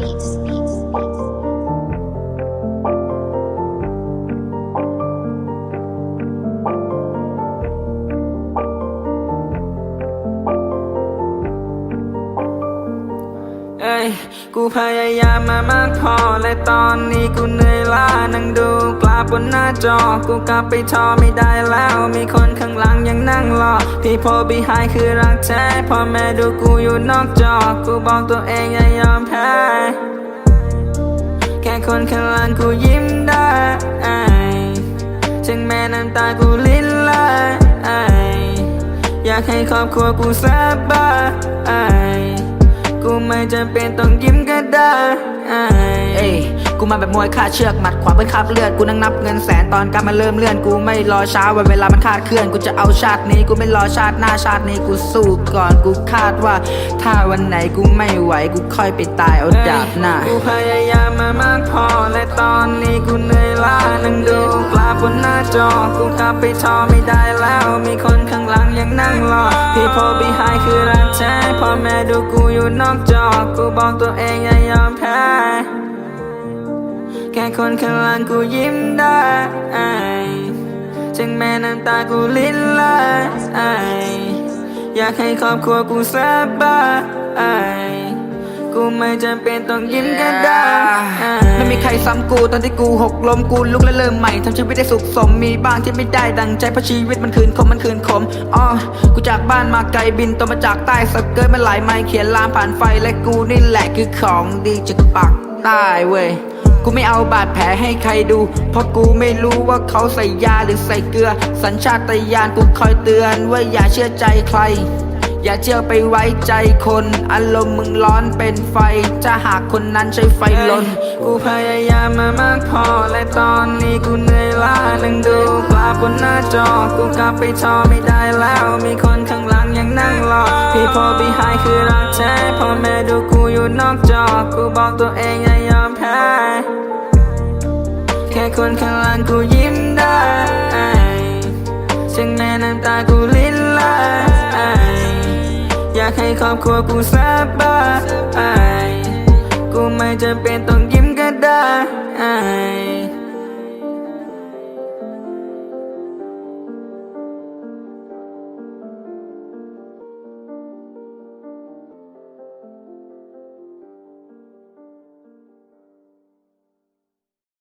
กูพยายามมามากพอและตอนนี้กูเหนื่อยล้านั่งดูกาบบนหน้าจอ กูกลับไปทอไม่ได้แล้ว มีคนข้างหลังยังนั่งรอพี่พอบีไฮคือรักแท้พ่อแม่ดูกูอยู่นอกจอ กูบอกตัวเองอย่ายอมแพ้ แค่คนข้างหลังกูยิ้มได้ถึงแม้น้ำตากูลิ้นไหลอยากให้ครอบครัวกูสบายกูไม่จำเป็นต้องยิ้มก็ได้ กูมาแบบมวยคาดเชือกหมัดขวาเป็นคราบเลือดกูนั่งนับเงินแสนตอนการมาเริ่มเลื่อนกูไม่รอช้าวันเวลามันคาดเคลื่อนกูจะเอาชาตินี้กูไม่รอชาติหน้าชาตินี้กูสู้ก่อนกูคาดว่า ถ้าวันไหนกูไม่ไหวกูค่อยไปตายเอาดาบหน้ากูพยายามมามากพอและตอนนี้กูเหนื่อยล้านั่งดูปลาบนหน้าจอกูกลับไปทอไม่ได้แล้วมีคนข้างหลังยังนั่งรอพี่พอบีไฮคือรักแท้พ่อแม่ดูกูอยู่นอกจอกูบอกตัวเองอย่ายอมแพ้แค่คนข้างหลังกูยิ้มได้ถึงแม้น้ำตากูลิ้นไหลอยากให้ครอบครัวกูสบายกูไม่จำเป็นต้องยิ้มก็ได้ ไม่มีใครซ้ำกูตอนที่กูหกล้มกูลุกและเริ่มใหม่ทำชีวิตได้สุขสมมีบ้างที่ไม่ได้ดังใจเพราะชีวิตมันคืนคมมันคืนคมอ๋อกูจากบ้านมาไกลบินตัวมาจากใต้สเกิร์ตมาหลายไมล์เขียนลามผ่านไฟและกูนี่แหละคือของดีจากปากใต้เว้ย กูไม่เอาบาดแผลให้ใครดู เพราะกูไม่รู้ว่าเขาใส่ยาหรือใส่เกลือ สัญชาตญาณกูคอยเตือนว่าอย่าเชื่อใจใคร อย่าเชื่อไปไว้ใจคน อารมณ์มึงร้อนเป็นไฟ จะหากคนนั้นใช้ไฟลน กูพยายามมามากพอและตอนนี้กูเหนื่อยล้านั่งดูปลาบนหน้าจอ กูกลับไปทอไม่ได้แล้ว มีคนข้างหลังยังนั่งรอ พี่พอบีไฮคือรักแท้พ่อแม่ดูกู นอกจอกูบอกตัวเองอย่ายอมแพ้แค่คนข้างหลังกูยิ้มได้ถึงแม้น้ำตากูลิ้นไหลอยากให้ครอบครัวกูสบายกูไม่จำเป็นต้องยิ้มก็ได้